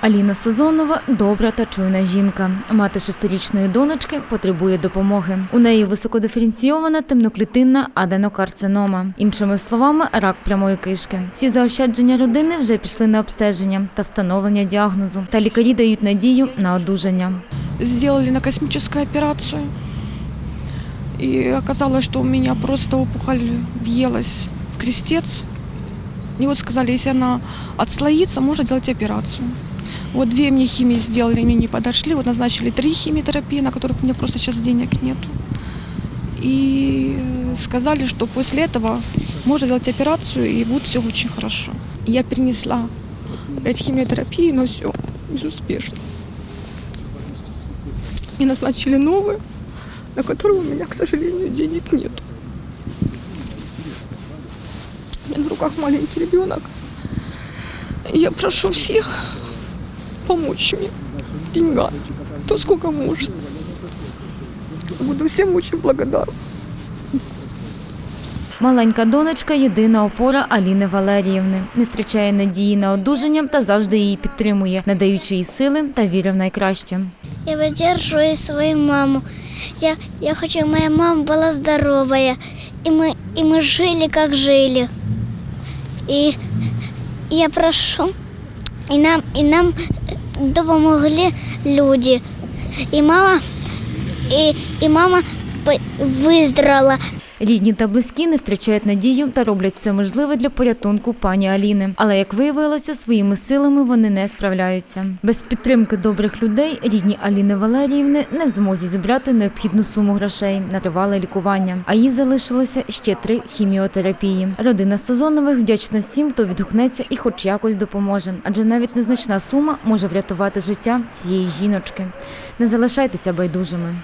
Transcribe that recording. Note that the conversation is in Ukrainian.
Аліна Сезонова добра та чуйна жінка. Мати шестирічної донечки потребує допомоги. У неї високодиференційована темноклітинна аденокарцинома. Іншими словами, рак прямої кишки. Всі заощадження родини вже пішли на обстеження та встановлення діагнозу. Та лікарі дають надію на одужання. сделали на космическую операцию. И оказалось, что у меня просто опухоль въелась в крестец. И вот сказали, если она отслоится, можно делать операцию. Вот две мне химии сделали, мне не подошли. Вот назначили три химиотерапии, на которых у меня просто сейчас денег нету. И э, сказали, что после этого можно делать операцию и будет все очень хорошо. Я перенесла опять химиотерапию, но все безуспешно и назначили новую, на которую у меня, к сожалению, денег нет. У меня на руках маленький ребенок. Я прошу всех помочь мне деньгами, кто сколько может. Буду всем очень благодарна. Маленька донечка єдина опора Аліни Валеріївни. Не втрачає надії на одужання та завжди її підтримує, надаючи їй сили та віри в найкраще. Я поддерживаю свою маму. Я, я хочу, чтобы моя мама была здоровая. И мы, и мы жили, как жили. И я прошу, и нам, и нам допомогли люди. І мама, і, і мама выздоровела. Рідні та близькі не втрачають надію та роблять все можливе для порятунку пані Аліни. Але як виявилося, своїми силами вони не справляються. Без підтримки добрих людей рідні Аліни Валеріївни не в змозі зібрати необхідну суму грошей на тривале лікування. А їй залишилося ще три хіміотерапії. Родина Сезонових вдячна всім, хто відгукнеться і хоч якось допоможе. Адже навіть незначна сума може врятувати життя цієї жіночки. Не залишайтеся байдужими.